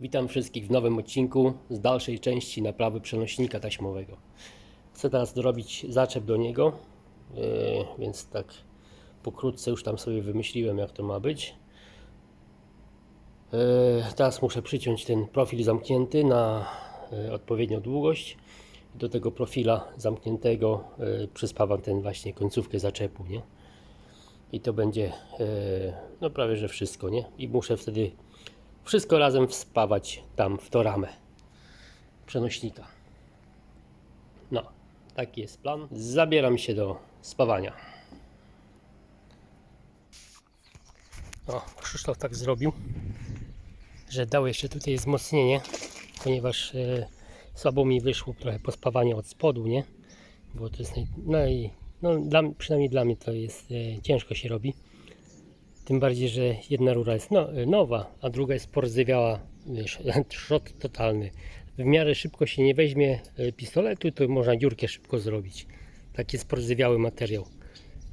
Witam wszystkich w nowym odcinku z dalszej części naprawy przenośnika taśmowego. Chcę teraz dorobić zaczep do niego, yy, więc tak pokrótce już tam sobie wymyśliłem jak to ma być. Yy, Teraz muszę przyciąć ten profil zamknięty na yy, odpowiednią długość. Do tego profila zamkniętego przyspawam ten właśnie końcówkę zaczepu, nie? I to będzie no prawie że wszystko, nie? I muszę wtedy wszystko razem wspawać tam w tą ramę przenośnika. No, taki jest plan. Zabieram się do spawania. O, Krzysztof tak zrobił, że dał jeszcze tutaj wzmocnienie, ponieważ e, słabo mi wyszło trochę pospawanie od spodu, nie? Bo to jest naj, no, dla, przynajmniej dla mnie to jest e, ciężko się robi. Tym bardziej, że jedna rura jest no, nowa, a druga jest porzywiała, wiesz, trzot totalny. W miarę szybko się nie weźmie e, pistoletu, to można dziurkę szybko zrobić. Tak jest porzywiały materiał.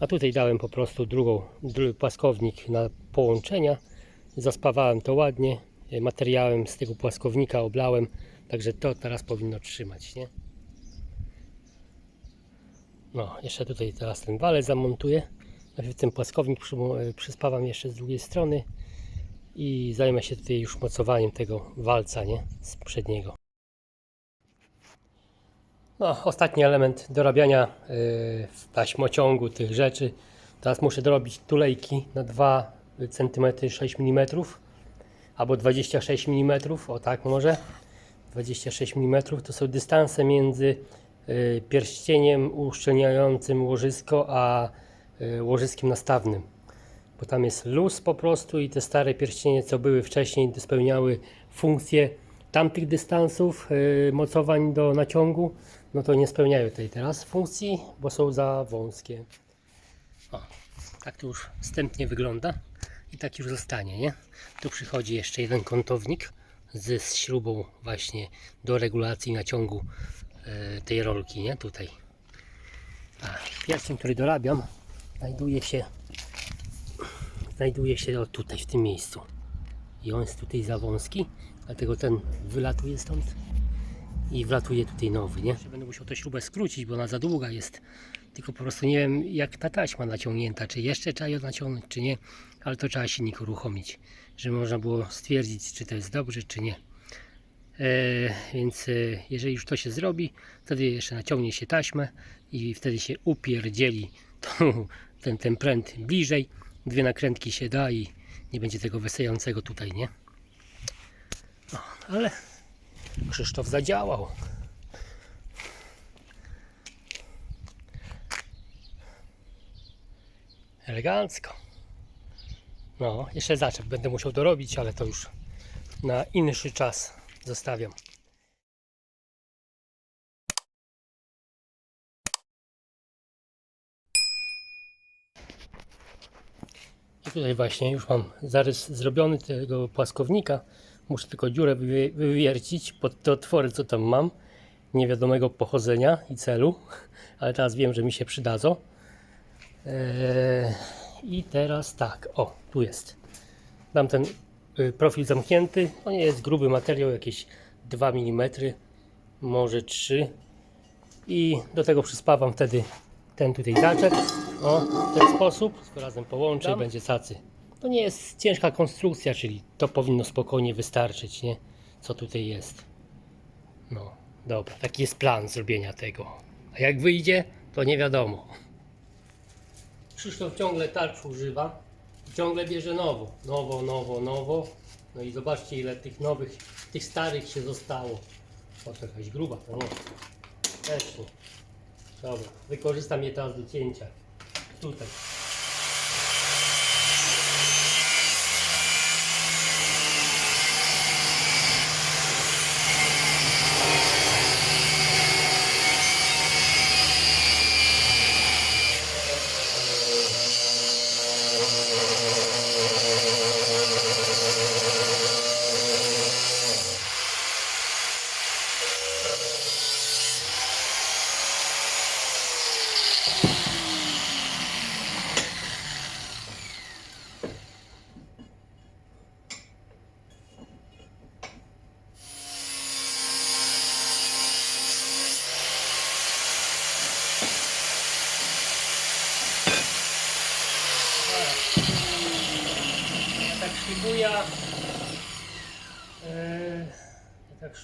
A tutaj dałem po prostu drugą, drugi płaskownik na połączenia. Zaspawałem to ładnie. e, Materiałem z tego płaskownika oblałem. Także to teraz powinno trzymać, nie? No, jeszcze tutaj teraz ten walec zamontuję. Ten płaskownik e, przyspawam jeszcze z drugiej strony i zajmę się tutaj już mocowaniem tego walca, nie? Z przedniego. No, ostatni element dorabiania yy, w taśmociągu tych rzeczy. Teraz muszę dorobić tulejki na 2 cm 6 mm albo 26 mm, o tak może. 26 mm to są dystanse między y, pierścieniem uszczelniającym łożysko a łożyskiem nastawnym. Bo tam jest luz po prostu i te stare pierścienie, co były wcześniej, spełniały funkcję tamtych dystansów y, mocowań do naciągu, no to nie spełniają tej teraz funkcji, bo są za wąskie. O, tak to już wstępnie wygląda i tak już zostanie, nie? Tu przychodzi jeszcze jeden kątownik z śrubą właśnie do regulacji naciągu e, tej rolki, nie? Tutaj. A pierścień, który dorabiam, znajduje się znajduje się tutaj, w tym miejscu. I on jest tutaj za wąski, dlatego ten wylatuje stąd i wlatuje tutaj nowy, nie? Będę musiał tę śrubę skrócić, bo ona za długa jest. Tylko po prostu nie wiem, jak ta taśma naciągnięta, czy jeszcze trzeba ją naciągnąć, czy nie, ale to trzeba silnik uruchomić, żeby można było stwierdzić, czy to jest dobrze, czy nie. E, więc e, jeżeli już to się zrobi, wtedy jeszcze naciągnie się taśmę i wtedy się upierdzieli to, ten, ten pręt bliżej. Dwie nakrętki się da i nie będzie tego wysającego tutaj, nie? No, ale Krzysztof zadziałał. Elegancko. No, jeszcze zaczep będę musiał dorobić, ale to już na inny czas zostawiam. Tutaj właśnie już mam zarys zrobiony tego płaskownika. Muszę tylko dziurę wywie- wywiercić pod te otwory, co tam mam. Niewiadomego pochodzenia i celu, ale teraz wiem, że mi się przydadzą. Eee, I teraz tak, o, tu jest. Dam ten y, profil zamknięty. Nie jest gruby materiał, jakieś 2 mm, może 3. I do tego przyspawam wtedy ten tutaj zaczep. O, w ten sposób. Razem połączę i będzie cacy. To nie jest ciężka konstrukcja, czyli to powinno spokojnie wystarczyć, nie? Co tutaj jest. No, dobra, taki jest plan zrobienia tego. A jak wyjdzie, to nie wiadomo. Krzysztof ciągle tarcz używa. Ciągle bierze nowo, nowo, nowo, nowo. No i zobaczcie ile tych nowych, tych starych się zostało. O, to jakaś gruba to nie. Też nie. Dobra, wykorzystam je teraz do cięcia. Tutaj. Eee,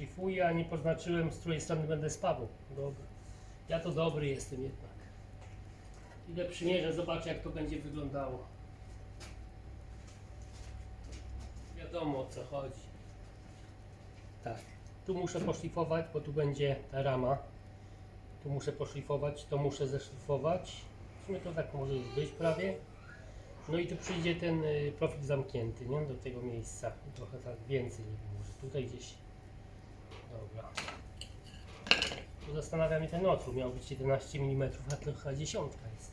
szlifuję, a nie poznaczyłem, z której strony będę spawał. Dobra. Ja to dobry jestem jednak. Idę przymierzę, zobaczę jak to będzie wyglądało. Wiadomo o co chodzi. Tak. Tu muszę poszlifować, bo tu będzie ta rama. Tu muszę poszlifować, to muszę zeszlifować. W sumie to tak może już być prawie. No i tu przyjdzie ten y, profil zamknięty, nie? Do tego miejsca. Trochę tak więcej, nie wiem, może tutaj gdzieś. Dobra. Tu zastanawia mnie ten otwór. Miał być 11 mm, a to chyba dziesiątka jest.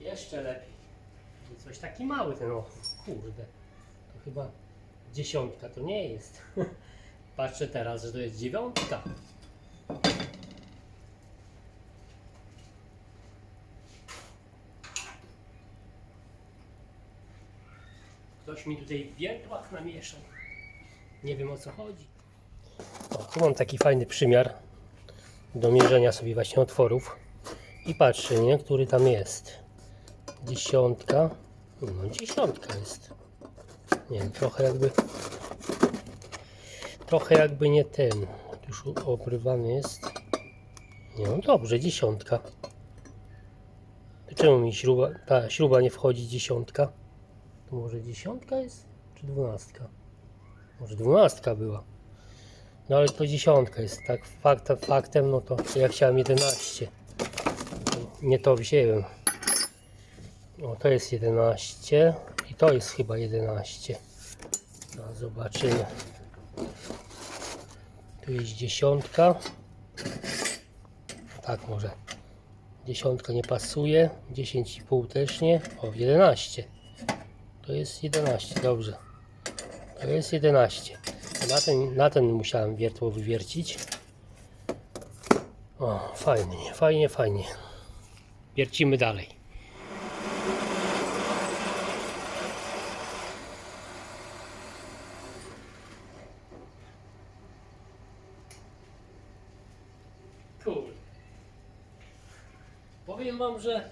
Jeszcze lepiej. Coś taki mały ten otwór. Kurde. To chyba dziesiątka to nie jest. Patrzę teraz, że to jest dziewiątka. Ktoś mi tutaj wiertłach namieszał. Nie wiem o co chodzi. O, tu mam taki fajny przymiar do mierzenia sobie właśnie otworów. I patrzę, nie, który tam jest. Dziesiątka. No dziesiątka jest. Nie wiem, trochę jakby. Trochę jakby nie ten. Już obrywany jest. Nie no dobrze, dziesiątka. Czemu mi śruba, ta śruba nie wchodzi dziesiątka? To może dziesiątka jest? Czy dwunastka? Może dwunastka była. No ale to dziesiątka jest, tak? Faktem, faktem no to ja chciałem 11. Nie to wziąłem. O, to jest 11 i to jest chyba 11. No, zobaczymy. Tu jest dziesiątka. Tak może. Dziesiątka nie pasuje. 10,5 też nie. O, 11. To jest 11, dobrze. To jest 11. Na ten, na ten musiałem wiertło wywiercić. O, fajnie, fajnie, fajnie. Wiercimy dalej. Powiem wam, że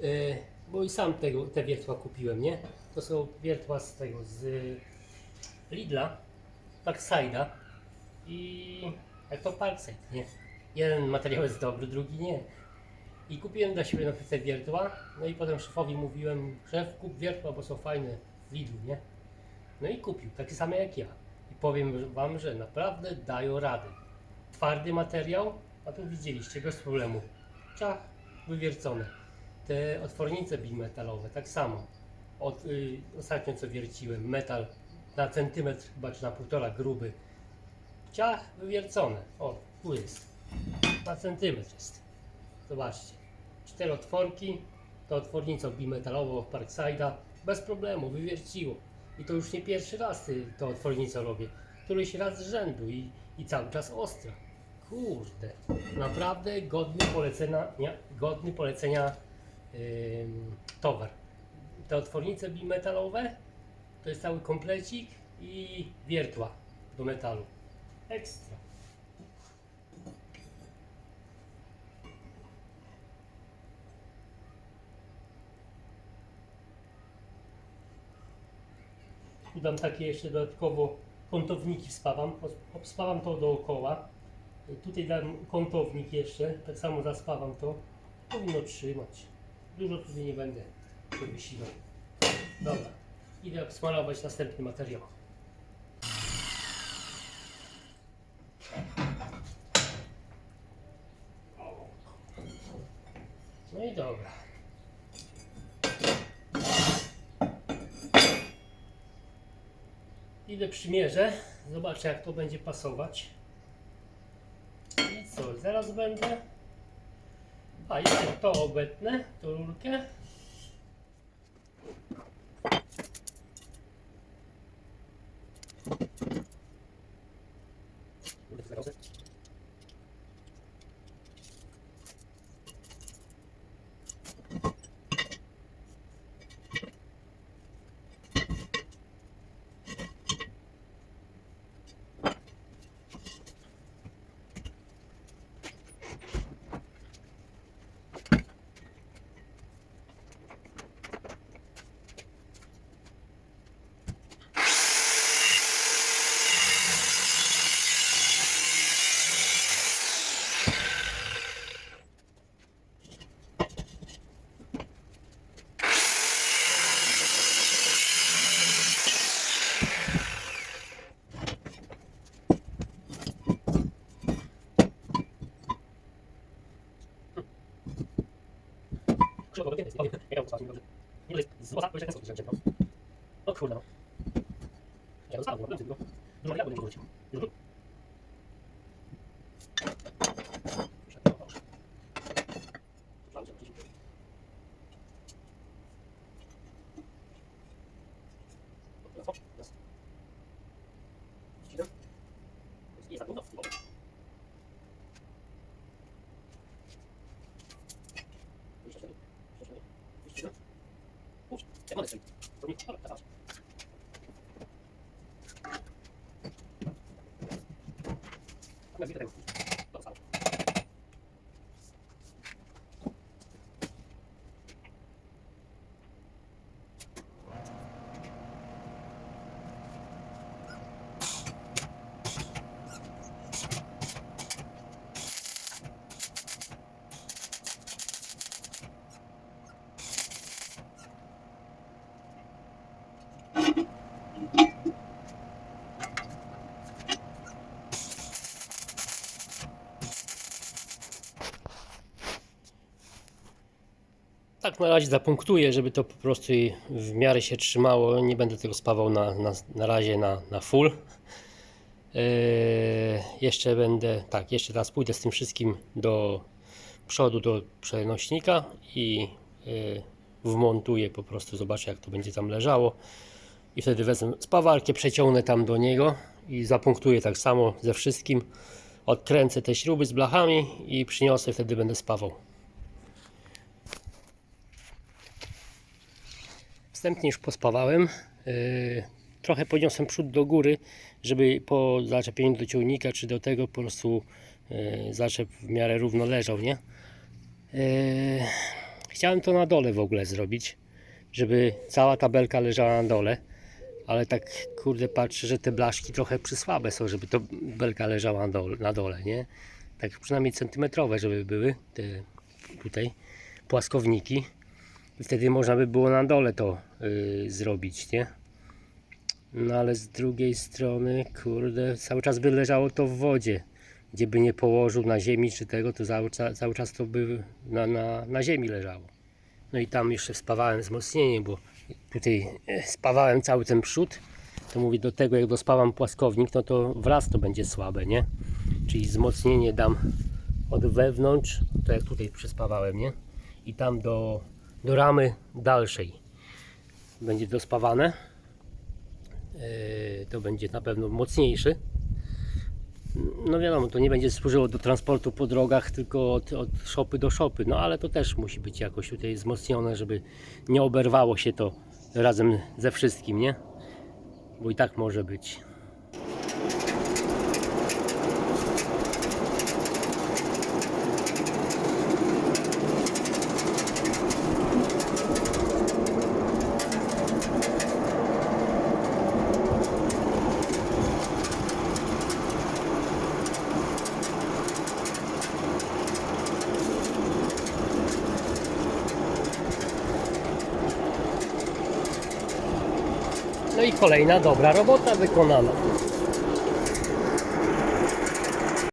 yy, bo i sam te wiertła kupiłem, nie? To są wiertła z tego, z Lidla, Parkside'a i jak to Parkside, nie? Jeden materiał jest dobry, drugi nie. I kupiłem dla siebie na te wiertła, no i potem szefowi mówiłem, szef kup wiertła, bo są fajne w Lidlu, nie? No i kupił, takie same jak ja. I powiem wam, że naprawdę dają radę. Twardy materiał, a tu widzieliście, bez problemu. Ciach, wywiercone. Te otwornice bimetalowe, tak samo. Od, y, ostatnio co wierciłem, metal na centymetr chyba czy na półtora gruby. Ciach, wywiercone. O, tu jest. Na centymetr jest. Zobaczcie. Cztery otworki, to otwornicą bimetalową Parkside'a. Bez problemu, wywierciło. I to już nie pierwszy raz y, to otwornicę robię. Któryś raz z rzędu i, i cały czas ostra. Kurde, naprawdę godny polecenia, nie, godny polecenia ym, towar. Te otwornice bimetalowe to jest cały komplecik i wiertła do metalu. Ekstra. Tu dam takie jeszcze dodatkowo kątowniki wspawam. Obspawam to dookoła. Tutaj dam kątownik jeszcze, tak samo zaspawam to. Powinno trzymać. Dużo tutaj nie będę się wysilał. Dobra, idę obsmarować następny materiał. No i dobra. Idę przymierzę, zobaczę jak to będzie pasować zaraz będę. A jeszcze to obetnę, tą rurkę. Thank 你个是，因为日落沙我现在是逐渐减弱，都了。Tak na razie zapunktuję, żeby to po prostu w miarę się trzymało. Nie będę tego spawał na, na, na razie na, na full. Yy, jeszcze będę, tak, jeszcze raz pójdę z tym wszystkim do przodu, do przenośnika i yy, wmontuję po prostu, zobaczę jak to będzie tam leżało. I wtedy wezmę spawarkę, przeciągnę tam do niego i zapunktuję tak samo ze wszystkim. Odkręcę te śruby z blachami i przyniosę, wtedy będę spawał. Wstępnie już pospawałem. Yy, trochę podniosłem przód do góry, żeby po zaczepieniu do ciągnika czy do tego po prostu yy, zaczep w miarę równo leżał, nie? Yy, chciałem to na dole w ogóle zrobić, żeby cała tabelka leżała na dole, ale tak kurde patrzę, że te blaszki trochę przysłabe są, żeby to belka leżała na dole, na dole, nie? Tak przynajmniej centymetrowe, żeby były te tutaj płaskowniki. Wtedy można by było na dole to y, zrobić, nie? No ale z drugiej strony, kurde, cały czas by leżało to w wodzie. Gdzie by nie położył na ziemi czy tego, to cały, cały czas to by na, na, na ziemi leżało. No i tam jeszcze spawałem wzmocnienie, bo tutaj e, spawałem cały ten przód. To mówię do tego, jak dospawam płaskownik, no to wraz to będzie słabe, nie? Czyli wzmocnienie dam od wewnątrz, to jak tutaj przespawałem, nie? I tam do, do ramy dalszej będzie dospawane. Yy, to będzie na pewno mocniejszy. No wiadomo, to nie będzie służyło do transportu po drogach, tylko od, od szopy do szopy. No ale to też musi być jakoś tutaj wzmocnione, żeby nie oberwało się to razem ze wszystkim, nie? Bo i tak może być. Kolejna dobra robota wykonana.